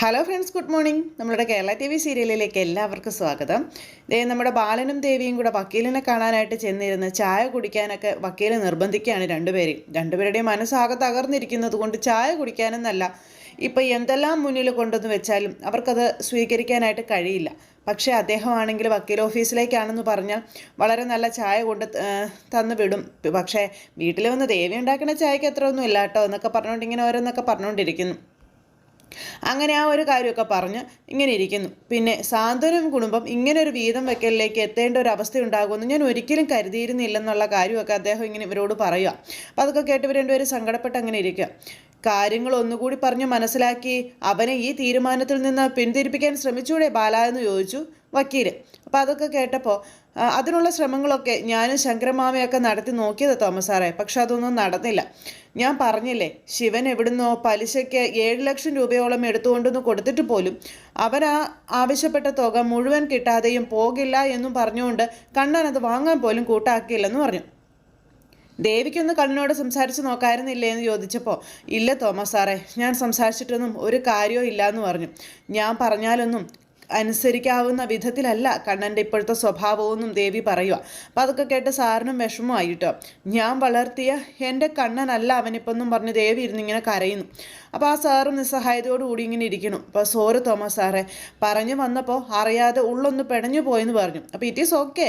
Hello friends good morning നമ്മളുടെ Kerala T V സീരിയലിലേക്ക് എല്ലാവർക്കും സ്വാഗതം. ദേ നമ്മുടെ ബാലനും ദേവിയും കൂടെ വക്കീലിനെ കാണാനായിട്ട് ചെന്നിരുന്ന് ചായ കുടിക്കാനൊക്കെ വക്കീൽ നിർബന്ധിക്കുകയാണ് രണ്ടുപേരെയും രണ്ടുപേരുടെയും മനസ്സാകെ തകർന്നിരിക്കുന്നത് കൊണ്ട് ചായ കുടിക്കാനെന്നല്ല. ഇപ്പം എന്തെല്ലാം മുന്നിൽ കൊണ്ടുവന്ന് വെച്ചാലും അവർക്കത് സ്വീകരിക്കാനായിട്ട് കഴിയില്ല. പക്ഷേ അദ്ദേഹമാണെങ്കിൽ വക്കീൽ ഓഫീസിലേക്കാണെന്ന് പറഞ്ഞാൽ വളരെ നല്ല ചായ കൊണ്ട് തന്നു വിടും. പക്ഷേ വീട്ടിൽ വന്ന് ദേവി ഉണ്ടാക്കുന്ന ചായക്ക് അത്ര ഒന്നും ഇല്ല കേട്ടോ എന്നൊക്കെ പറഞ്ഞുകൊണ്ട് ഇങ്ങനെ ഓരോന്നൊക്കെ പറഞ്ഞുകൊണ്ടിരിക്കുന്നു അങ്ങനെ ആ ഒരു കാര്യമൊക്കെ പറഞ്ഞ് ഇങ്ങനെ ഇരിക്കുന്നു. പിന്നെ സാന്ത്വനം കുടുംബം ഇങ്ങനെ ഒരു വീതം വെക്കലിലേക്ക് എത്തേണ്ട ഒരു അവസ്ഥ ഉണ്ടാകുമെന്ന് ഞാൻ ഒരിക്കലും കരുതിയിരുന്നില്ലെന്നുള്ള കാര്യമൊക്കെ അദ്ദേഹം ഇങ്ങനെ ഇവരോട് പറയുക. അപ്പോൾ അതൊക്കെ കേട്ട് രണ്ടുപേരും സങ്കടപ്പെട്ട് അങ്ങനെ ഇരിക്കുക. കാര്യങ്ങൾ ഒന്നുകൂടി പറഞ്ഞ് മനസ്സിലാക്കി അവനെ ഈ തീരുമാനത്തിൽ നിന്ന് പിന്തിരിപ്പിക്കാൻ ശ്രമിച്ചൂടെ ബാല എന്ന് ചോദിച്ചു വക്കീൽ. അപ്പോൾ അതൊക്കെ കേട്ടപ്പോൾ അതിനുള്ള ശ്രമങ്ങളൊക്കെ ഞാനും ശങ്കരമാമയൊക്കെ നടത്തി നോക്കിയത് തോമസ് സാറേ പക്ഷെ അതൊന്നും നടന്നില്ല. ഞാൻ പറഞ്ഞില്ലേ ശിവൻ എവിടുന്നോ പലിശയ്ക്ക് ഏഴ് ലക്ഷം രൂപയോളം എടുത്തുകൊണ്ടൊന്ന് കൊടുത്തിട്ട് പോലും അവൻ ആ ആവശ്യപ്പെട്ട തുക മുഴുവൻ കിട്ടാതെയും പോകില്ല എന്നും പറഞ്ഞുകൊണ്ട് കണ്ണൻ അത് വാങ്ങാൻ പോലും കൂട്ടാക്കിയില്ലെന്ന് പറഞ്ഞു. ദേവിക്കൊന്ന് കണ്ണിനോട് സംസാരിച്ച് നോക്കായിരുന്നില്ലേ എന്ന് ചോദിച്ചപ്പോൾ ഇല്ല തോമസ് സാറേ ഞാൻ സംസാരിച്ചിട്ടൊന്നും ഒരു കാര്യവും ഇല്ല എന്ന് പറഞ്ഞു. ഞാൻ പറഞ്ഞാലൊന്നും അനുസരിക്കാവുന്ന വിധത്തിലല്ല കണ്ണന്റെ ഇപ്പോഴത്തെ സ്വഭാവമൊന്നും ദേവി പറയുക. അപ്പം അതൊക്കെ കേട്ട് സാറിനും വിഷമമായി കേട്ടോ ഞാൻ വളർത്തിയ എന്റെ കണ്ണനല്ല അവനിപ്പൊന്നും പറഞ്ഞ് ദേവി ഇരുന്നിങ്ങനെ കരയുന്നു. അപ്പോൾ ആ സാറും നിസ്സഹായതയോടുകൂടി ഇങ്ങനെ ഇരിക്കണം അപ്പോൾ സോറി തോമസ് സാറേ പറഞ്ഞു വന്നപ്പോൾ അറിയാതെ ഉള്ളൊന്ന് പെടഞ്ഞു പോയെന്ന് പറഞ്ഞു. അപ്പോൾ ഇറ്റ് ഈസ് ഓക്കെ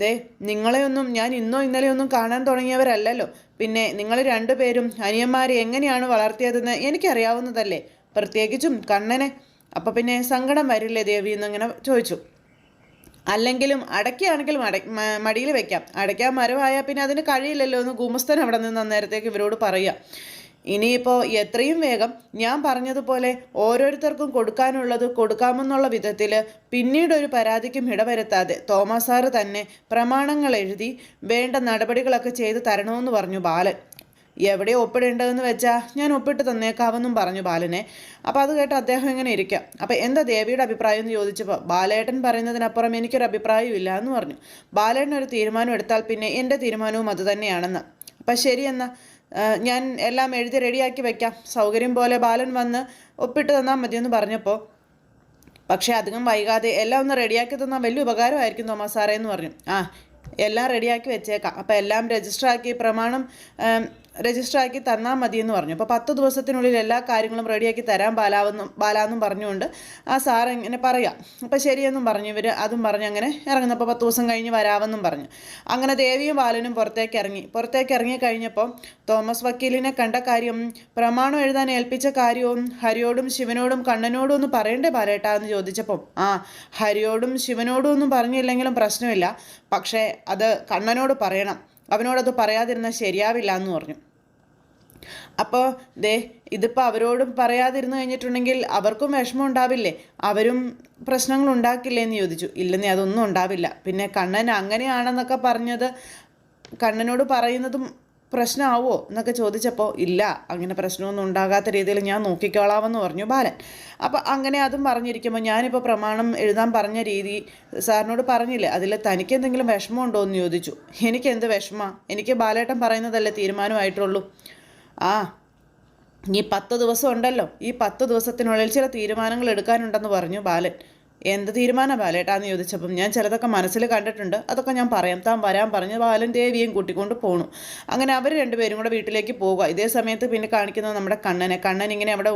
ദേ നിങ്ങളെയൊന്നും ഞാൻ ഇന്നോ ഇന്നലെയൊന്നും കാണാൻ തുടങ്ങിയവരല്ലല്ലോ. പിന്നെ നിങ്ങൾ രണ്ടുപേരും അനിയന്മാരെ എങ്ങനെയാണ് വളർത്തിയതെന്ന് എനിക്കറിയാവുന്നതല്ലേ? പ്രത്യേകിച്ചും കണ്ണനെ. അപ്പം പിന്നെ സങ്കടം വരില്ലേ ദേവി എന്നിങ്ങനെ ചോദിച്ചു. അല്ലെങ്കിലും അടയ്ക്കുകയാണെങ്കിലും അട മടിയിൽ വെക്കാം. അടയ്ക്കാൻ മരമായാൽ പിന്നെ അതിന് കഴിയില്ലല്ലോ എന്ന് ഗുമസ്തൻ അവിടെ നിന്ന് അന്നേരത്തേക്ക് ഇവരോട് പറയുക. ഇനിയിപ്പോൾ എത്രയും വേഗം ഞാൻ പറഞ്ഞതുപോലെ ഓരോരുത്തർക്കും കൊടുക്കാനുള്ളത് കൊടുക്കാമെന്നുള്ള വിധത്തിൽ പിന്നീട് ഒരു പരാതിക്കും ഇടവരുത്താതെ തോമസ് തന്നെ പ്രമാണങ്ങൾ എഴുതി വേണ്ട നടപടികളൊക്കെ ചെയ്ത് തരണമെന്ന് പറഞ്ഞു ബാലൻ. എവിടെ ഒപ്പിടേണ്ടതെന്ന് വെച്ചാൽ ഞാൻ ഒപ്പിട്ട് തന്നേക്കാവെന്നും പറഞ്ഞു ബാലനെ. അപ്പോൾ അത് കേട്ട് അദ്ദേഹം ഇങ്ങനെ ഇരിക്കാം. അപ്പോൾ എന്താ ദേവിയുടെ അഭിപ്രായം എന്ന് ചോദിച്ചപ്പോൾ ബാലേട്ടൻ പറയുന്നതിനപ്പുറം എനിക്കൊരു അഭിപ്രായം ഇല്ല എന്ന് പറഞ്ഞു. ബാലേട്ടൻ ഒരു തീരുമാനം എടുത്താൽ പിന്നെ എന്റെ തീരുമാനവും അത് തന്നെയാണെന്ന്. അപ്പം ശരിയെന്നാ ഞാൻ എല്ലാം എഴുതി റെഡിയാക്കി വെക്കാം. സൗകര്യം പോലെ ബാലൻ വന്ന് ഒപ്പിട്ട് തന്നാൽ മതിയെന്ന് പറഞ്ഞപ്പോൾ പക്ഷേ അധികം വൈകാതെ എല്ലാം ഒന്ന് റെഡിയാക്കി തന്നാൽ വലിയ ഉപകാരമായിരിക്കും തോമസ് സാറേ എന്ന് പറഞ്ഞു. ആ എല്ലാം റെഡിയാക്കി വെച്ചേക്കാം. അപ്പോൾ എല്ലാം രജിസ്റ്റർ ആക്കി പ്രമാണം രജിസ്റ്റർ ആക്കി തന്നാൽ മതി എന്ന് പറഞ്ഞു. അപ്പോൾ പത്ത് ദിവസത്തിനുള്ളിൽ എല്ലാ കാര്യങ്ങളും റെഡിയാക്കി തരാം ബാലാവെന്നും ബാലാന്നും പറഞ്ഞുകൊണ്ട് ആ സാർ ഇങ്ങനെ പറയാം. അപ്പോൾ ശരിയെന്നും പറഞ്ഞു. ഇവർ അതും പറഞ്ഞ് അങ്ങനെ ഇറങ്ങുന്നപ്പോൾ പത്ത് ദിവസം കഴിഞ്ഞ് വരാമെന്നും പറഞ്ഞു. അങ്ങനെ ദേവിയും ബാലനും പുറത്തേക്ക് ഇറങ്ങി. പുറത്തേക്ക് ഇറങ്ങി കഴിഞ്ഞപ്പോൾ തോമസ് വക്കീലിനെ കണ്ട കാര്യം പ്രമാണം എഴുതാൻ ഏൽപ്പിച്ച കാര്യവും ഹരിയോടും ശിവനോടും കണ്ണനോടും ഒന്ന് പറയണ്ടേ ബാലേട്ടാ എന്ന് ചോദിച്ചപ്പോൾ ആ ഹരിയോടും ശിവനോടും ഒന്നും പറഞ്ഞില്ലെങ്കിലും പ്രശ്നമില്ല. പക്ഷേ അത് കണ്ണനോട് പറയണം. അവനോടത് പറയാതിരുന്നാൽ ശരിയാവില്ല എന്ന് പറഞ്ഞു. അപ്പോൾ ദേ ഇതിപ്പോൾ അവരോടും പറയാതിരുന്നു കഴിഞ്ഞിട്ടുണ്ടെങ്കിൽ അവർക്കും വിഷമം ഉണ്ടാവില്ലേ? അവരും പ്രശ്നങ്ങൾ ഉണ്ടാക്കില്ലേ എന്ന് ചോദിച്ചു. ഇല്ലെന്നേ അതൊന്നും ഉണ്ടാവില്ല. പിന്നെ കണ്ണൻ അങ്ങനെയാണെന്നൊക്കെ പറഞ്ഞത് കണ്ണനോട് പറയുന്നതും പ്രശ്നമാവോ എന്നൊക്കെ ചോദിച്ചപ്പോൾ ഇല്ല അങ്ങനെ പ്രശ്നമൊന്നും ഉണ്ടാകാത്ത രീതിയിൽ ഞാൻ നോക്കിക്കോളാമെന്ന് പറഞ്ഞു ബാലൻ. അപ്പോൾ അങ്ങനെ അതും പറഞ്ഞിരിക്കുമ്പോൾ ഞാനിപ്പോൾ പ്രമാണം എഴുതാൻ പറഞ്ഞ രീതി സാറിനോട് പറഞ്ഞില്ലേ അതിൽ തനിക്ക് എന്തെങ്കിലും വിഷമമുണ്ടോ എന്ന് ചോദിച്ചു. എനിക്ക് എന്ത് വിഷമമാണ് എനിക്ക് ബാലേട്ടൻ പറയുന്നതല്ലേ തീരുമാനമായിട്ടുള്ളൂ. ആ ഈ പത്ത് ദിവസം ഉണ്ടല്ലോ. ഈ പത്ത് ദിവസത്തിനുള്ളിൽ ചില തീരുമാനങ്ങൾ എടുക്കാനുണ്ടെന്ന് പറഞ്ഞു ബാലൻ. എന്ത് തീരുമാനം ബാലേട്ടാന്ന് ചോദിച്ചപ്പം ഞാൻ ചിലതൊക്കെ മനസ്സിൽ കണ്ടിട്ടുണ്ട്. അതൊക്കെ ഞാൻ പറയാം. താൻ വരാൻ പറഞ്ഞ് ബാലൻ ദേവിയും കൂട്ടിക്കൊണ്ട് പോണു. അങ്ങനെ അവർ രണ്ടുപേരും കൂടെ വീട്ടിലേക്ക് പോവുക. ഇതേ സമയത്ത് പിന്നെ കാണിക്കുന്നത് നമ്മുടെ കണ്ണനെ. കണ്ണൻ ഇങ്ങനെ അവിടെ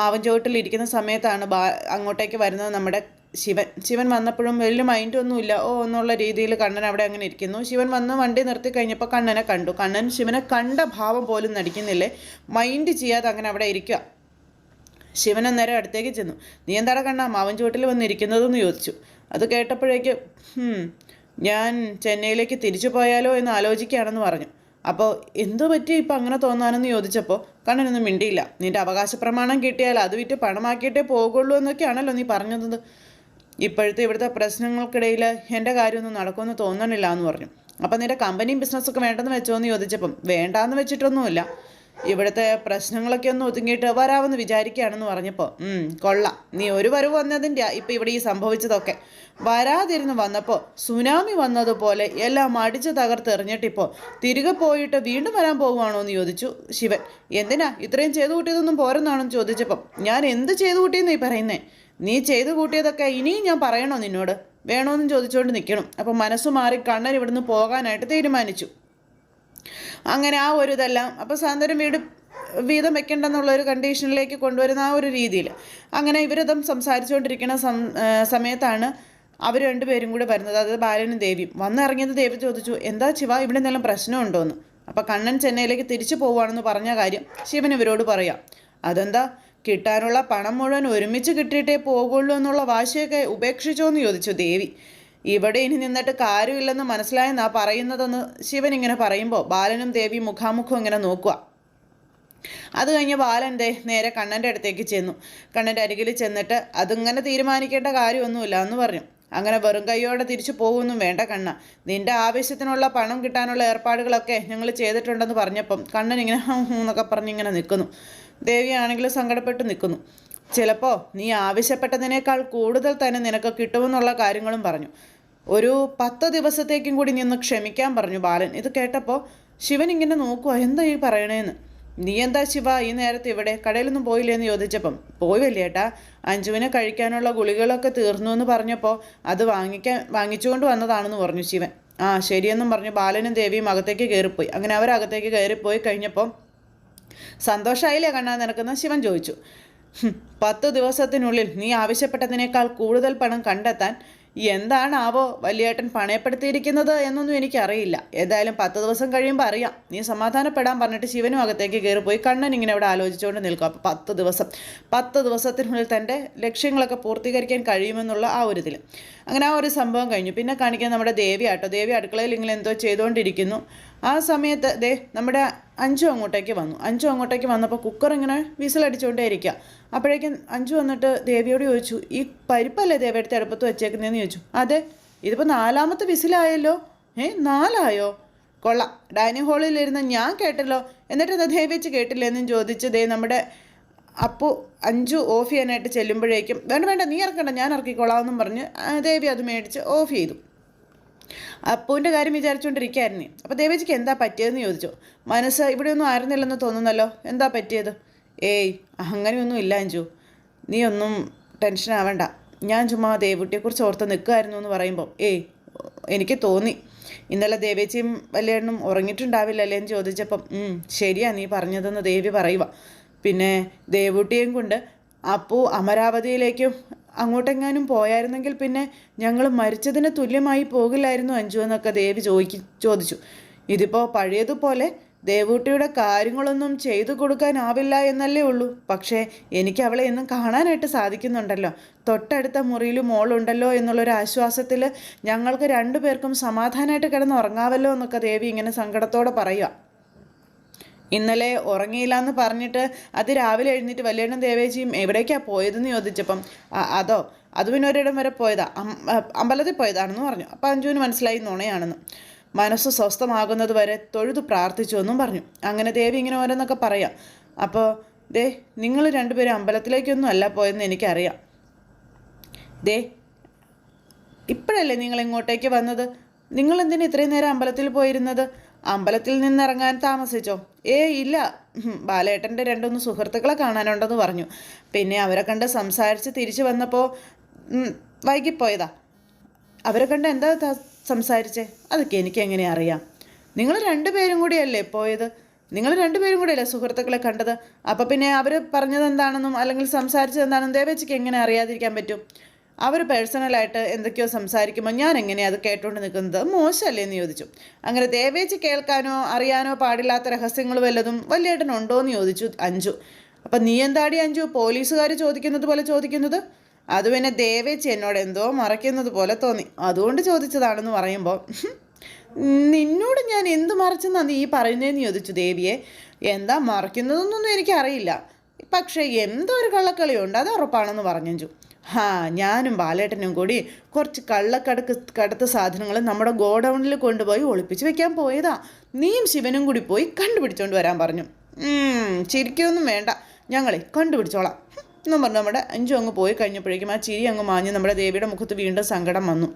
മാവൻ ചുവട്ടിൽ ഇരിക്കുന്ന സമയത്താണ് ബാ അങ്ങോട്ടേക്ക് വരുന്നത് നമ്മുടെ ശിവൻ ശിവൻ വന്നപ്പോഴും വലിയ മൈൻഡൊന്നുമില്ല ഓ എന്നുള്ള രീതിയിൽ കണ്ണൻ അവിടെ അങ്ങനെ ഇരിക്കുന്നു. ശിവൻ വന്ന് വണ്ടി നിർത്തി കഴിഞ്ഞപ്പോൾ കണ്ണനെ കണ്ടു. കണ്ണൻ ശിവനെ കണ്ട ഭാവം പോലും നടിക്കുന്നില്ലേ? മൈൻഡ് ചെയ്യാതെ അങ്ങനെ അവിടെ ഇരിക്കുക. ശിവൻ അന്നേരം അടുത്തേക്ക് ചെന്നു. നീ എന്താടാ കണ്ണ മാവൻ ചുവട്ടിൽ വന്നിരിക്കുന്നതെന്ന് ചോദിച്ചു. അത് കേട്ടപ്പോഴേക്ക് ഞാൻ ചെന്നൈയിലേക്ക് തിരിച്ചു പോയാലോ എന്ന് ആലോചിക്കുകയാണെന്ന് പറഞ്ഞു. അപ്പോൾ എന്തു പറ്റി ഇപ്പം അങ്ങനെ തോന്നാനെന്ന് ചോദിച്ചപ്പോൾ കണ്ണനൊന്നും മിണ്ടിയില്ല. നിന്റെ അവകാശ പ്രമാണം കിട്ടിയാൽ അത് വിറ്റ് പണമാക്കിയിട്ടേ പോകുള്ളൂ എന്നൊക്കെയാണല്ലോ നീ പറഞ്ഞത്. ഇപ്പോഴത്തെ ഇവിടുത്തെ പ്രശ്നങ്ങൾക്കിടയിൽ എന്റെ കാര്യമൊന്നും നടക്കുമെന്ന് തോന്നണില്ല എന്ന് പറഞ്ഞു. അപ്പം നിന്റെ കമ്പനിയും ബിസിനസ്സൊക്കെ വേണ്ടെന്ന് വെച്ചോ എന്ന് ചോദിച്ചപ്പം വേണ്ടാന്ന് വെച്ചിട്ടൊന്നുമില്ല. ഇവിടുത്തെ പ്രശ്നങ്ങളൊക്കെ ഒന്ന് ഒതുങ്ങിയിട്ട് വരാമെന്ന് വിചാരിക്കുകയാണെന്ന് പറഞ്ഞപ്പോൾ കൊള്ളാം. നീ ഒരു വരവ് വന്നതിന്റെ ഇപ്പം ഇവിടെ ഈ സംഭവിച്ചതൊക്കെ. വരാതിരുന്ന് വന്നപ്പോൾ സുനാമി വന്നതുപോലെ എല്ലാം അടിച്ച് തകർത്തെറിഞ്ഞിട്ടിപ്പോൾ തിരികെ പോയിട്ട് വീണ്ടും വരാൻ പോകുവാണോ എന്ന് ചോദിച്ചു ശിവൻ. എന്തിനാ ഇത്രയും ചെയ്തു കൂട്ടിയതൊന്നും പോരെന്നാണെന്ന് ചോദിച്ചപ്പം ഞാൻ എന്ത് ചെയ്തു കൂട്ടിയെന്ന് പറയുന്നേ? നീ ചെയ്തു കൂട്ടിയതൊക്കെ ഇനിയും ഞാൻ പറയണോ നിന്നോട്? വേണോന്നും ചോദിച്ചുകൊണ്ട് നിൽക്കണം അപ്പം മനസ്സ് മാറി കണ്ണൻ ഇവിടുന്ന് പോകാനായിട്ട് തീരുമാനിച്ചു. അങ്ങനെ ആ ഒരു ഇതെല്ലാം അപ്പം സാന്ത്വനം വീട് വീതം വെക്കേണ്ടെന്നുള്ള ഒരു കണ്ടീഷനിലേക്ക് കൊണ്ടുവരുന്ന ആ ഒരു രീതിയിൽ. അങ്ങനെ ഇവരിതം സംസാരിച്ചുകൊണ്ടിരിക്കുന്ന സമയത്താണ് അവർ രണ്ടുപേരും കൂടെ വരുന്നത്. അതായത് ബാലനും ദേവിയും. വന്നിറങ്ങിയത് ദേവി ചോദിച്ചു എന്താ ശിവ ഇവിടെ എന്തെങ്കിലും പ്രശ്നമുണ്ടോയെന്ന് അപ്പോൾ കണ്ണൻ ചെന്നൈയിലേക്ക് തിരിച്ചു പോവുകയാണെന്ന് പറഞ്ഞ കാര്യം ശിവൻ ഇവരോട് പറയാം. അതെന്താ? കിട്ടാനുള്ള പണം മുഴുവൻ ഒരുമിച്ച് കിട്ടിയിട്ടേ പോകുള്ളൂ എന്നുള്ള വാശിയൊക്കെ ഉപേക്ഷിച്ചോ എന്ന് ചോദിച്ചു ദേവി. ഇവിടെ ഇനി നിന്നിട്ട് കാര്യമില്ലെന്ന് മനസ്സിലായെന്നാ പറയുന്നതെന്ന് ശിവൻ ഇങ്ങനെ പറയുമ്പോൾ ബാലനും ദേവി മുഖാമുഖം ഇങ്ങനെ നോക്കുക അത് കഴിഞ്ഞ് ബാലൻ ദേ നേരെ കണ്ണന്റെ അടുത്തേക്ക് ചെന്നു. കണ്ണന്റെ അരികിൽ ചെന്നിട്ട് അതിങ്ങനെ തീരുമാനിക്കേണ്ട കാര്യമൊന്നുമില്ല എന്ന് പറഞ്ഞു. അങ്ങനെ വെറും കൈയോടെ തിരിച്ചു പോകുമെന്നും വേണ്ട കണ്ണ. നിന്റെ ആവശ്യത്തിനുള്ള പണം കിട്ടാനുള്ള ഏർപ്പാടുകളൊക്കെ ഞങ്ങൾ ചെയ്തിട്ടുണ്ടെന്ന് പറഞ്ഞപ്പം കണ്ണൻ ഇങ്ങനെ എന്നൊക്കെ പറഞ്ഞ് ഇങ്ങനെ നിൽക്കുന്നു ദേവിയാണെങ്കിൽ സങ്കടപ്പെട്ട് നിൽക്കുന്നു. ചിലപ്പോൾ നീ ആവശ്യപ്പെട്ടതിനേക്കാൾ കൂടുതൽ തന്നെ നിനക്ക് കിട്ടുമെന്നുള്ള കാര്യങ്ങളും പറഞ്ഞു. ഒരു പത്ത് ദിവസത്തേക്കും കൂടി നീ ഒന്ന് ക്ഷമിക്കാൻ പറഞ്ഞു ബാലൻ. ഇത് കേട്ടപ്പോൾ ശിവൻ ഇങ്ങനെ നോക്കുക എന്താ ഈ പറയണേന്ന്? നീ എന്താ ശിവ ഈ നേരത്തെ ഇവിടെ കടയിലൊന്നും പോയില്ലേ? എന്ന് ചോദിച്ചപ്പം പോയി വലിയേട്ടാ. അഞ്ജുവിനെ കഴിക്കാനുള്ള ഗുളികളൊക്കെ തീർന്നു എന്ന് പറഞ്ഞപ്പോൾ അത് വാങ്ങിക്കാൻ വാങ്ങിച്ചുകൊണ്ട് വന്നതാണെന്ന് പറഞ്ഞു ശിവൻ. ആ ശരിയെന്നും പറഞ്ഞു. ബാലനും ദേവിയും അകത്തേക്ക് കയറിപ്പോയി. അങ്ങനെ അവരകത്തേക്ക് കയറിപ്പോയി കഴിഞ്ഞപ്പോൾ സന്തോഷമായില്ലേ കണ്ണാൻ നിനക്കെന്ന് ശിവൻ ചോദിച്ചു. "ഹും, പത്ത് ദിവസത്തിനുള്ളിൽ നീ ആവശ്യപ്പെട്ടതിനേക്കാൾ കൂടുതൽ പണം കണ്ടെത്താൻ എന്താണാവോ വലിയേട്ടൻ പണയപ്പെടുത്തിയിരിക്കുന്നത് എന്നൊന്നും എനിക്കറിയില്ല. ഏതായാലും പത്ത് ദിവസം കഴിയുമ്പോൾ അറിയാം. നീ സമാധാനപ്പെടാൻ പറഞ്ഞിട്ട് ശിവനും അകത്തേക്ക് പോയി. കണ്ണൻ ഇങ്ങനെ ഇവിടെ ആലോചിച്ചുകൊണ്ട് നിൽക്കും. അപ്പോൾ പത്ത് ദിവസം പത്ത് ദിവസത്തിനുള്ളിൽ തന്റെ ലക്ഷ്യങ്ങളൊക്കെ പൂർത്തീകരിക്കാൻ കഴിയുമെന്നുള്ള ആ ഒരു ഇതിൽ അങ്ങനെ ആ ഒരു സംഭവം കഴിഞ്ഞു. പിന്നെ കാണിക്കാൻ നമ്മുടെ ദേവി ആട്ടോ. ദേവി അടുക്കളയിൽ ഇങ്ങനെ എന്തോ ചെയ്തുകൊണ്ടിരിക്കുന്നു ആ സമയത്ത് ദേ നമ്മുടെ അഞ്ചു അങ്ങോട്ടേക്ക് വന്നു. അഞ്ചു അങ്ങോട്ടേക്ക് വന്നപ്പോൾ കുക്കർ ഇങ്ങനെ വിസിലടിച്ചുകൊണ്ടേ ഇരിക്കുക അപ്പോഴേക്കും അഞ്ചു വന്നിട്ട് ദേവിയോട് ചോദിച്ചു ഈ പരിപ്പല്ലേ ദേവി എടുത്ത് അടുപ്പത്ത് വെച്ചേക്കുന്നതെന്ന് ചോദിച്ചു. അതെ ഇതിപ്പോൾ നാലാമത്തെ വിസിലായല്ലോ. ഏ നാലായോ? കൊള്ളാം ഡൈനിങ് ഹാളിലിരുന്ന് ഞാൻ കേട്ടല്ലോ. എന്നിട്ട് എന്താ ദേവി വെച്ച് കേട്ടില്ലെന്നും ചോദിച്ച് ദേ നമ്മുടെ അപ്പു അഞ്ചു ഓഫ് ചെയ്യാനായിട്ട് ചെല്ലുമ്പോഴേക്കും വേണ്ട വേണ്ട നീ ഇറക്കണ്ട ഞാൻ ഇറക്കിക്കൊള്ളാമെന്നും പറഞ്ഞ് ദേവി അത് മേടിച്ച് ഓഫ് ചെയ്തു. അപ്പുവിന്റെ കാര്യം വിചാരിച്ചുകൊണ്ടിരിക്കുകയായിരുന്നു അപ്പോൾ ദേവേജിക്ക് എന്താ പറ്റിയതെന്ന് ചോദിച്ചു. മനസ്സ് ഇവിടെയൊന്നും ആയിരുന്നില്ലെന്ന് തോന്നുന്നല്ലോ എന്താ പറ്റിയത്? ഏയ് അങ്ങനെയൊന്നും ഇല്ല അഞ്ചു നീ ഒന്നും ടെൻഷൻ ആവണ്ട. ഞാൻ ചുമ്മാ ദേവുട്ടിയെക്കുറിച്ച് ഓർത്ത് നിൽക്കുമായിരുന്നു എന്ന് പറയുമ്പോൾ ഏയ് എനിക്ക് തോന്നി. ഇന്നലെ ദേവേച്ചിയും വല്യേണ്ണും ഉറങ്ങിയിട്ടുണ്ടാവില്ലല്ലേ എന്ന് ചോദിച്ചപ്പം ശരിയാ നീ പറഞ്ഞതെന്ന് ദേവി പറയുക പിന്നെ ദേവുട്ടിയേയും കൊണ്ട് അപ്പു അമരാവതിയിലേക്കും അങ്ങോട്ടെങ്ങാനും പോയായിരുന്നെങ്കിൽ പിന്നെ ഞങ്ങൾ മരിച്ചതിന് തുല്യമായി പോകില്ലായിരുന്നു അഞ്ചു എന്നൊക്കെ ദേവി ചോദിക്ക് ചോദിച്ചു. ഇതിപ്പോൾ പഴയതുപോലെ ദേവൂട്ടിയുടെ കാര്യങ്ങളൊന്നും ചെയ്തു കൊടുക്കാനാവില്ല എന്നല്ലേ ഉള്ളൂ. പക്ഷേ എനിക്ക് അവളെ എന്നും കാണാനായിട്ട് സാധിക്കുന്നുണ്ടല്ലോ. തൊട്ടടുത്ത മുറിയിൽ മോളുണ്ടല്ലോ എന്നുള്ളൊരു ആശ്വാസത്തിൽ ഞങ്ങൾക്ക് രണ്ടുപേർക്കും സമാധാനമായിട്ട് കിടന്ന് ഉറങ്ങാവല്ലോ എന്നൊക്കെ ദേവി ഇങ്ങനെ സങ്കടത്തോടെ പറയുക. ഇന്നലെ ഉറങ്ങിയില്ല എന്ന് പറഞ്ഞിട്ട് അത് രാവിലെ എഴുന്നേറ്റ് വല്യേണ്ണൻ ദേവേജിയും എവിടേക്കാണ് പോയതെന്ന് ചോദിച്ചപ്പം അതോ അത് പിന്നെ ഒരിടം വരെ പോയതാ? അമ്പലത്തിൽ പോയതാണെന്ന് പറഞ്ഞു. അപ്പം അഞ്ജുവിന് മനസ്സിലായി നുണയാണെന്ന്. മനസ്സ് സ്വസ്ഥമാകുന്നത് വരെ തൊഴുതു പ്രാർത്ഥിച്ചു എന്നും പറഞ്ഞു. അങ്ങനെ ദേവി ഇങ്ങനെ ഓരോന്നൊക്കെ പറയാം. അപ്പോൾ ദേ നിങ്ങൾ രണ്ടുപേരും അമ്പലത്തിലേക്കൊന്നും അല്ല പോയെന്ന് എനിക്കറിയാം. ദേ ഇപ്പോഴല്ലേ നിങ്ങൾ ഇങ്ങോട്ടേക്ക് വന്നത്? നിങ്ങൾ എന്തിനാ ഇത്രയും നേരം അമ്പലത്തിൽ പോയിരുന്നത്? അമ്പലത്തിൽ നിന്നിറങ്ങാൻ താമസിച്ചോ? ഏ ഇല്ല. ബാലേട്ടന്റെ രണ്ടൊന്ന് സുഹൃത്തുക്കളെ കാണാനുണ്ടെന്ന് പറഞ്ഞു. പിന്നെ അവരെ കണ്ട് സംസാരിച്ച് തിരിച്ചു വന്നപ്പോൾ വൈകിപ്പോയതാ. അവരെ കണ്ട് എന്താ സംസാരിച്ചേ? അതൊക്കെ എനിക്ക് എങ്ങനെ അറിയാം. നിങ്ങൾ രണ്ടുപേരും കൂടിയല്ലേ പോയത്? നിങ്ങൾ രണ്ടുപേരും കൂടിയല്ലേ സുഹൃത്തുക്കളെ കണ്ടത്? അപ്പോൾ പിന്നെ അവർ പറഞ്ഞത് എന്താണെന്നും അല്ലെങ്കിൽ സംസാരിച്ചത് എന്താണെന്നും ദേവേച്ചിക്ക് എങ്ങനെ അറിയാതിരിക്കാൻ പറ്റും? അവർ പേഴ്സണലായിട്ട് എന്തൊക്കെയോ സംസാരിക്കുമ്പോൾ ഞാൻ എങ്ങനെയാണ് അത് കേട്ടുകൊണ്ട് നിൽക്കുന്നത്? മോശമല്ലേ എന്ന് ചോദിച്ചു. അങ്ങനെ ദേവേച്ചി കേൾക്കാനോ അറിയാനോ പാടില്ലാത്ത രഹസ്യങ്ങൾ വല്ലതും വലിയേട്ടനുണ്ടോ എന്ന് ചോദിച്ചു അഞ്ചു. അപ്പം നീ എന്താടി അഞ്ചു? പോലീസുകാർ ചോദിക്കുന്നത് പോലെ ചോദിക്കുന്നത്? അത് പിന്നെ ദേവേച്ചി എന്നോട് എന്തോ മറയ്ക്കുന്നത് പോലെ തോന്നി. അതുകൊണ്ട് ചോദിച്ചതാണെന്ന് പറയുമ്പോൾ നിന്നോട് ഞാൻ എന്ത് മറച്ചെന്നാ നീ പറയുന്നതെന്ന് ചോദിച്ചു ദേവിയെ. എന്താ മറയ്ക്കുന്നതെന്നൊന്നും എനിക്കറിയില്ല. പക്ഷേ എന്തോ ഒരു കള്ളക്കളിയുണ്ട് അത് ഉറപ്പാണെന്ന് പറഞ്ഞു ഹാ ഞാനും ബാലേട്ടനും കൂടി കുറച്ച് കള്ളക്കടക്ക് കടത്ത സാധനങ്ങൾ നമ്മുടെ ഗോഡൗണിൽ കൊണ്ടുപോയി ഒളിപ്പിച്ച് വെക്കാൻ പോയതാ. നീയും ശിവനും കൂടി പോയി കണ്ടുപിടിച്ചോണ്ട് വരാൻ പറഞ്ഞു. ചിരിക്കൊന്നും വേണ്ട. ഞങ്ങളെ കണ്ടുപിടിച്ചോളാം. എന്നും പറഞ്ഞ് നമ്മുടെ അഞ്ചു അങ്ങ് പോയി കഴിഞ്ഞപ്പോഴേക്കും ആ ചിരി അങ്ങ് മാഞ്ഞ് നമ്മുടെ ദേവിയുടെ മുഖത്ത് വീണ്ടും സങ്കടം വന്നു.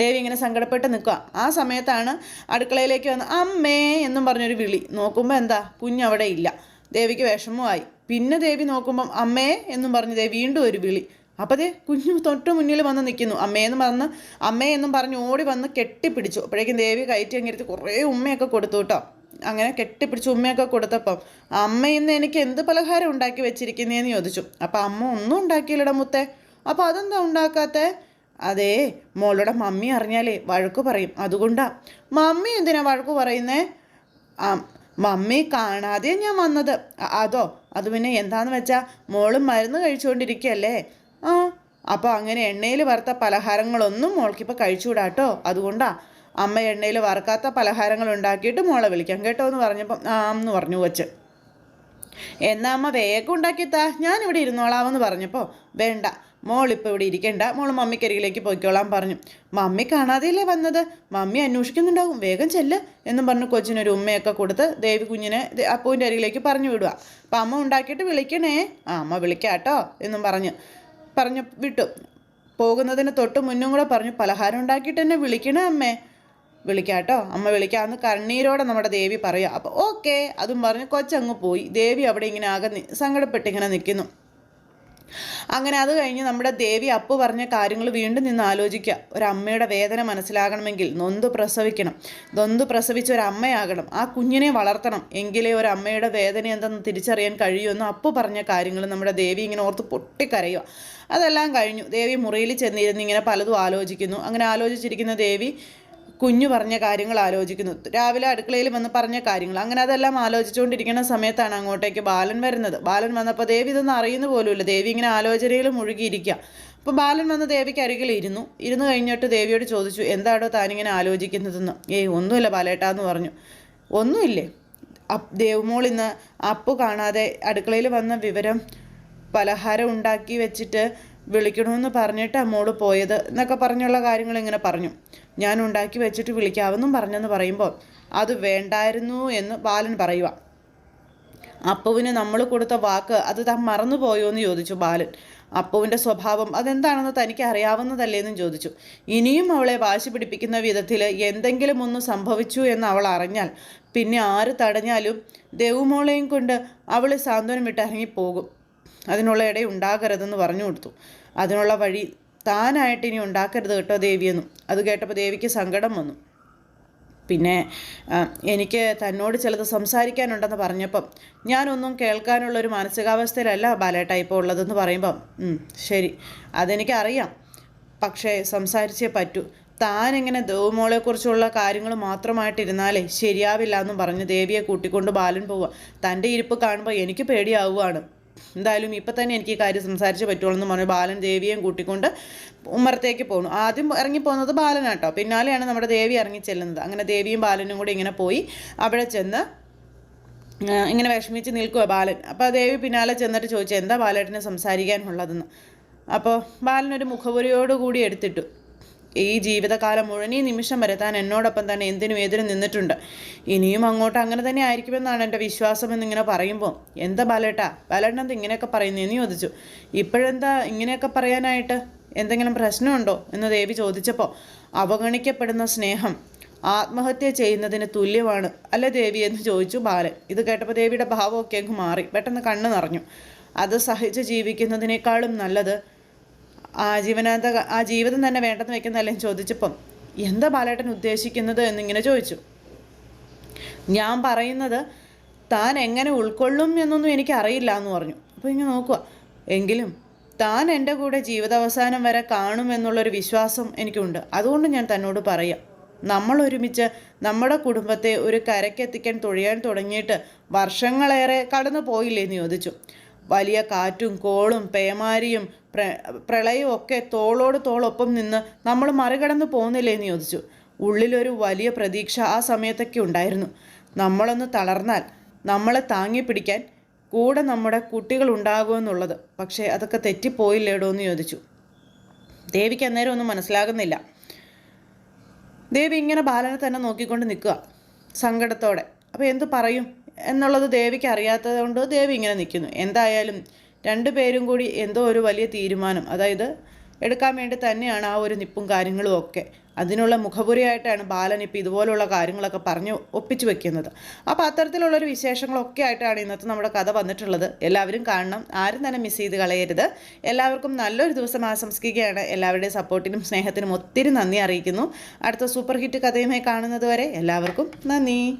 ദേവി ഇങ്ങനെ സങ്കടപ്പെട്ട് നിൽക്കുക ആ സമയത്താണ് അടുക്കളയിലേക്ക് വന്ന് അമ്മേ എന്നും പറഞ്ഞൊരു വിളി. നോക്കുമ്പോൾ എന്താ കുഞ്ഞവിടെ ഇല്ല. ദേവിക്ക് വിഷമമായി പിന്നെ ദേവി നോക്കുമ്പം അമ്മേ എന്നും പറഞ്ഞ് ദേവി വീണ്ടും ഒരു വിളി. അപ്പോൾ ദേ കുഞ്ഞു തൊട്ട് മുന്നിൽ വന്ന് നിൽക്കുന്നു. അമ്മയെന്ന് പറഞ്ഞ് അമ്മേ എന്നും പറഞ്ഞ് ഓടി വന്ന് കെട്ടിപ്പിടിച്ചു. അപ്പോഴേക്കും ദേവി കയറ്റി അങ്ങിരുത്തി കുറേ ഉമ്മയൊക്കെ കൊടുത്തു കേട്ടോ. അങ്ങനെ കെട്ടിപ്പിടിച്ച് ഉമ്മയൊക്കെ കൊടുത്തപ്പം അമ്മ ഇന്ന് എനിക്ക് എന്ത് പലഹാരം ഉണ്ടാക്കി വെച്ചിരിക്കുന്നതെന്ന് ചോദിച്ചു. അപ്പം അമ്മ ഒന്നും ഉണ്ടാക്കിയില്ലട മുത്തേ. അപ്പോൾ അതെന്താ ഉണ്ടാക്കാത്തേ? അതേ മോളുടെ മമ്മി അറിഞ്ഞാലേ വഴക്ക് പറയും. അതുകൊണ്ടാ. മമ്മി എന്തിനാ വഴക്ക് പറയുന്നേ? ആ മമ്മി കാണാതെ ഞാൻ വന്നത്. അതോ അത് പിന്നെ എന്താന്ന് വെച്ചാൽ മോൾ മരുന്ന് കഴിച്ചുകൊണ്ടിരിക്കുകയല്ലേ ആ അപ്പോൾ അങ്ങനെ എണ്ണയിൽ വറുത്ത പലഹാരങ്ങളൊന്നും മോൾക്കിപ്പോൾ കഴിച്ചുകൂടാട്ടോ? അതുകൊണ്ടാ. അമ്മ എണ്ണയിൽ വറുക്കാത്ത പലഹാരങ്ങൾ ഉണ്ടാക്കിയിട്ട് മോളെ വിളിക്കാം. കേട്ടോ എന്ന് പറഞ്ഞപ്പം ആ എന്ന് പറഞ്ഞു വച്ച് എന്നാ അമ്മ വേഗം ഉണ്ടാക്കിത്താ. ഞാനിവിടെ ഇരുന്നോളാമെന്ന് പറഞ്ഞപ്പോൾ വേണ്ട മോളിപ്പോൾ ഇവിടെ ഇരിക്കണ്ട. മോൾ മമ്മിക്കരികിലേക്ക് പോയിക്കോളാൻ പറഞ്ഞു. മമ്മി കാണാതെയല്ലേ വന്നത്? മമ്മി അന്വേഷിക്കുന്നുണ്ടാവും വേഗം ചെല്ല് എന്നും പറഞ്ഞ് കൊച്ചിനൊരു ഉമ്മയൊക്കെ കൊടുത്ത് ദേവി കുഞ്ഞിനെ അപ്പൂവിന്റെ അരികിലേക്ക് പറഞ്ഞു വിടുക. അപ്പം അമ്മ ഉണ്ടാക്കിയിട്ട് വിളിക്കണേ. ആ അമ്മ വിളിക്കാട്ടോ എന്നും പറഞ്ഞ് പറഞ്ഞു വിട്ടു. പോകുന്നതിന് തൊട്ട് മുന്നും കൂടെ പറഞ്ഞു പലഹാരം ഉണ്ടാക്കിയിട്ട് എന്നെ വിളിക്കണേ അമ്മേ. വിളിക്കാട്ടോ. അമ്മ വിളിക്കാമെന്ന് കണ്ണീരോടെ നമ്മുടെ ദേവി പറയുക. അപ്പോൾ ഓക്കെ അതും പറഞ്ഞ് കൊച്ചങ്ങ് പോയി. ദേവി അവിടെ ഇങ്ങനെ ആകെ സങ്കടപ്പെട്ടിങ്ങനെ നിൽക്കുന്നു അങ്ങനെ അത് കഴിഞ്ഞ് നമ്മുടെ ദേവി അപ്പു പറഞ്ഞ കാര്യങ്ങൾ വീണ്ടും നിന്ന് ആലോചിക്കുക. ഒരമ്മയുടെ വേദന മനസ്സിലാകണമെങ്കിൽ നൊന്ത് പ്രസവിക്കണം. നൊന്ത് പ്രസവിച്ച ഒരമ്മയാകണം. ആ കുഞ്ഞിനെ വളർത്തണം. എങ്കിലേ ഒരമ്മയുടെ വേദന എന്തെന്ന് തിരിച്ചറിയാൻ കഴിയുമെന്ന് അപ്പു പറഞ്ഞ കാര്യങ്ങൾ നമ്മുടെ ദേവി ഇങ്ങനെ ഓർത്ത് പൊട്ടിക്കരയുക. അതെല്ലാം കഴിഞ്ഞു. ദേവി മുറിയിൽ ചെന്നിരുന്ന് ഇങ്ങനെ പലതും ആലോചിക്കുന്നു. അങ്ങനെ ആലോചിച്ചിരിക്കുന്ന ദേവി കുഞ്ഞു പറഞ്ഞ കാര്യങ്ങൾ ആലോചിക്കുന്നു. രാവിലെ അടുക്കളയിൽ വന്ന് പറഞ്ഞ കാര്യങ്ങൾ. അങ്ങനെ അതെല്ലാം ആലോചിച്ചുകൊണ്ടിരിക്കുന്ന സമയത്താണ് അങ്ങോട്ടേക്ക് ബാലൻ വരുന്നത്. ബാലൻ വന്നപ്പോൾ ദേവി ഇതൊന്നും അറിയുന്ന പോലുമില്ല. ദേവി ഇങ്ങനെ ആലോചനയിൽ മുഴുകിയിരിക്കുക അപ്പോൾ ബാലൻ വന്ന് ദേവിക്ക് അരികിൽ ഇരുന്നു. ഇരുന്ന് കഴിഞ്ഞിട്ട് ദേവിയോട് ചോദിച്ചു എന്താണോ താനിങ്ങനെ ആലോചിക്കുന്നതെന്ന്? ഏയ് ഒന്നുമില്ല ബാലേട്ടാന്ന് പറഞ്ഞു. ഒന്നുമില്ലേ? ദേവമോൾ ഇന്ന് അപ്പു കാണാതെ അടുക്കളയിൽ വന്ന വിവരം പലഹാരം ഉണ്ടാക്കി വെച്ചിട്ട് വിളിക്കണമെന്ന് പറഞ്ഞിട്ട് അമ്മോട് പോയത് എന്നൊക്കെ പറഞ്ഞുള്ള കാര്യങ്ങൾ ഇങ്ങനെ പറഞ്ഞു. ഞാൻ ഉണ്ടാക്കി വെച്ചിട്ട് വിളിക്കാമെന്നും പറഞ്ഞെന്ന് പറയുമ്പോൾ അത് വേണ്ടായിരുന്നു എന്ന് ബാലൻ പറയുക. അപ്പുവിന് നമ്മൾ കൊടുത്ത വാക്ക് അത് താൻ മറന്നുപോയോ എന്ന് ചോദിച്ചു ബാലൻ. അപ്പുവിന്റെ സ്വഭാവം അതെന്താണെന്ന് തനിക്ക് അറിയാവുന്നതല്ലേ എന്നും ചോദിച്ചു. ഇനിയും അവളെ വാശി പിടിപ്പിക്കുന്ന വിധത്തിൽ എന്തെങ്കിലും ഒന്ന് സംഭവിച്ചു എന്ന് അവൾ അറിഞ്ഞാൽ പിന്നെ ആര് തടഞ്ഞാലും ദേവുമോളെയും കൊണ്ട് അവൾ സാന്ത്വനം വിട്ട് ഇറങ്ങിപ്പോകും. അതിനുള്ള ഇടയുണ്ടാകരുതെന്ന് പറഞ്ഞു കൊടുത്തു. അതിനുള്ള വഴി താനായിട്ട് ഇനി ഉണ്ടാക്കരുത് കേട്ടോ ദേവിയെന്നും. അത് കേട്ടപ്പോൾ ദേവിക്ക് സങ്കടം വന്നു. പിന്നെ എനിക്ക് തന്നോട് ചിലത് സംസാരിക്കാനുണ്ടെന്ന് പറഞ്ഞപ്പം ഞാനൊന്നും കേൾക്കാനുള്ള ഒരു മാനസികാവസ്ഥയിലല്ല ബാലേട്ട ഇപ്പോൾ ഉള്ളതെന്ന് പറയുമ്പം. ശരി. അതെനിക്കറിയാം. പക്ഷേ സംസാരിച്ചേ പറ്റൂ. താൻ ഇങ്ങനെ ദേവുമോളെക്കുറിച്ചുള്ള കാര്യങ്ങൾ മാത്രമായിട്ടിരുന്നാലേ ശരിയാവില്ല എന്നും പറഞ്ഞ് ദേവിയെ കൂട്ടിക്കൊണ്ട് ബാലൻ പോവുക. തന്റെ ഇരിപ്പ് കാണുമ്പോൾ എനിക്ക് പേടിയാവുകയാണ് എന്തായാലും ഇപ്പം തന്നെ എനിക്ക് ഈ കാര്യം സംസാരിച്ച് പറ്റുള്ളൂ എന്ന് പറഞ്ഞു ബാലൻ ദേവിയെയും കൂട്ടിക്കൊണ്ട് ഉമ്മറത്തേക്ക് പോകുന്നു ആദ്യം ഇറങ്ങി പോകുന്നത് ബാലനാട്ടോ. പിന്നാലെയാണ് നമ്മുടെ ദേവി ഇറങ്ങി ചെല്ലുന്നത്. അങ്ങനെ ദേവിയും ബാലനും കൂടി ഇങ്ങനെ പോയി അവിടെ ചെന്ന് ഇങ്ങനെ വിഷമിച്ച് നിൽക്കുക ബാലൻ. അപ്പോൾ ദേവി പിന്നാലെ ചെന്നിട്ട് ചോദിച്ചു എന്താ ബാലേട്ടനെ സംസാരിക്കാനുള്ളതെന്ന്? അപ്പോൾ ബാലനൊരു മുഖപുരയോടുകൂടി എടുത്തിട്ടു. ഈ ജീവിതകാലം മുഴുവൻ ഈ നിമിഷം വരെ താൻ എന്നോടൊപ്പം തന്നെ എന്തിനും ഏതിനും നിന്നിട്ടുണ്ട്. ഇനിയും അങ്ങോട്ട് അങ്ങനെ തന്നെ ആയിരിക്കുമെന്നാണ് എന്റെ വിശ്വാസം എന്നിങ്ങനെ പറയുമ്പോൾ. എന്താ ബാലേട്ടാ? ബാലേട്ടൻ എന്താ ഇങ്ങനെയൊക്കെ പറയുന്നു? എന്ന് ചോദിച്ചു. ഇപ്പോഴെന്താ ഇങ്ങനെയൊക്കെ പറയാനായിട്ട്? എന്തെങ്കിലും പ്രശ്നമുണ്ടോ? എന്ന് ദേവി ചോദിച്ചപ്പോൾ അവഗണിക്കപ്പെടുന്ന സ്നേഹം ആത്മഹത്യ ചെയ്യുന്നതിന് തുല്യമാണ് അല്ല ദേവി എന്ന് ചോദിച്ചു ബാലൻ. ഇത് കേട്ടപ്പോൾ ദേവിയുടെ ഭാവമൊക്കെ അങ്ങ് മാറി. പെട്ടെന്ന് കണ്ണ് നിറഞ്ഞു. അത് സഹിച്ച് ജീവിക്കുന്നതിനേക്കാളും നല്ലത് ആ ജീവനാന്ത ആ ജീവിതം തന്നെ വേണ്ടെന്ന് വെക്കുന്നതല്ലേ ചോദിച്ചപ്പം എന്താ ബാലേട്ടൻ ഉദ്ദേശിക്കുന്നത് എന്നിങ്ങനെ ചോദിച്ചു. ഞാൻ പറയുന്നത് താൻ എങ്ങനെ ഉൾക്കൊള്ളും എന്നൊന്നും എനിക്കറിയില്ല എന്ന് പറഞ്ഞു. അപ്പോൾ ഇങ്ങനെ നോക്കുക എങ്കിലും താൻ എന്റെ കൂടെ ജീവിതാവസാനം വരെ കാണും കാണുമെന്നുള്ളൊരു വിശ്വാസം എനിക്കുണ്ട്. അതുകൊണ്ട് ഞാൻ തന്നോട് പറയാം. നമ്മൾ ഒരുമിച്ച് നമ്മുടെ കുടുംബത്തെ ഒരു കരക്കെത്തിക്കാൻ തുഴയാൻ തുടങ്ങിയിട്ട് വർഷങ്ങളേറെ കടന്നു പോയില്ലേ എന്ന് ചോദിച്ചു. വലിയ കാറ്റും കോളും പേമാരിയും പ്ര പ്രളയമൊക്കെ തോളോട് തോളൊപ്പം നിന്ന് നമ്മൾ മറികടന്ന് പോകുന്നില്ലേ എന്ന് ചോദിച്ചു. ഉള്ളിലൊരു വലിയ പ്രതീക്ഷ ആ സമയത്തൊക്കെ ഉണ്ടായിരുന്നു. നമ്മളൊന്ന് തളർന്നാൽ നമ്മളെ താങ്ങി പിടിക്കാൻ കൂടെ നമ്മുടെ കുട്ടികൾ ഉണ്ടാകുമെന്നുള്ളത് പക്ഷേ അതൊക്കെ തെറ്റിപ്പോയില്ലേടോ എന്ന് ചോദിച്ചു. ദേവിക്ക് അന്നേരം ഒന്നും മനസ്സിലാകുന്നില്ല. ദേവി ഇങ്ങനെ ബാലനെ തന്നെ നോക്കിക്കൊണ്ട് നിൽക്കുക സങ്കടത്തോടെ. അപ്പോൾ എന്ത് പറയും? എന്നുള്ളത് ദേവിക്ക് അറിയാത്തത് കൊണ്ട് ദേവി ഇങ്ങനെ നിൽക്കുന്നു. എന്തായാലും രണ്ടു പേരും കൂടി എന്തോ ഒരു വലിയ തീരുമാനം. അതായത് എടുക്കാൻ വേണ്ടി തന്നെയാണ് ആ ഒരു നിപ്പും കാര്യങ്ങളും ഒക്കെ. അതിനുള്ള മുഖപുരയായിട്ടാണ് ബാലൻ ഇപ്പോൾ ഇതുപോലുള്ള കാര്യങ്ങളൊക്കെ പറഞ്ഞ് ഒപ്പിച്ചു വെക്കുന്നത്. അപ്പോൾ അത്തരത്തിലുള്ളൊരു വിശേഷങ്ങളൊക്കെ ആയിട്ടാണ് ഇന്നത്തെ നമ്മുടെ കഥ വന്നിട്ടുള്ളത്. എല്ലാവരും കാണണം. ആരും തന്നെ മിസ് ചെയ്ത് കളയരുത്. എല്ലാവർക്കും നല്ലൊരു ദിവസം ആശംസിക്കുകയാണ്. എല്ലാവരുടെയും സപ്പോർട്ടിനും സ്നേഹത്തിനും ഒത്തിരി നന്ദി അറിയിക്കുന്നു. അടുത്ത സൂപ്പർ ഹിറ്റ് കഥയുമായി കാണുന്നത് വരെ എല്ലാവർക്കും നന്ദി.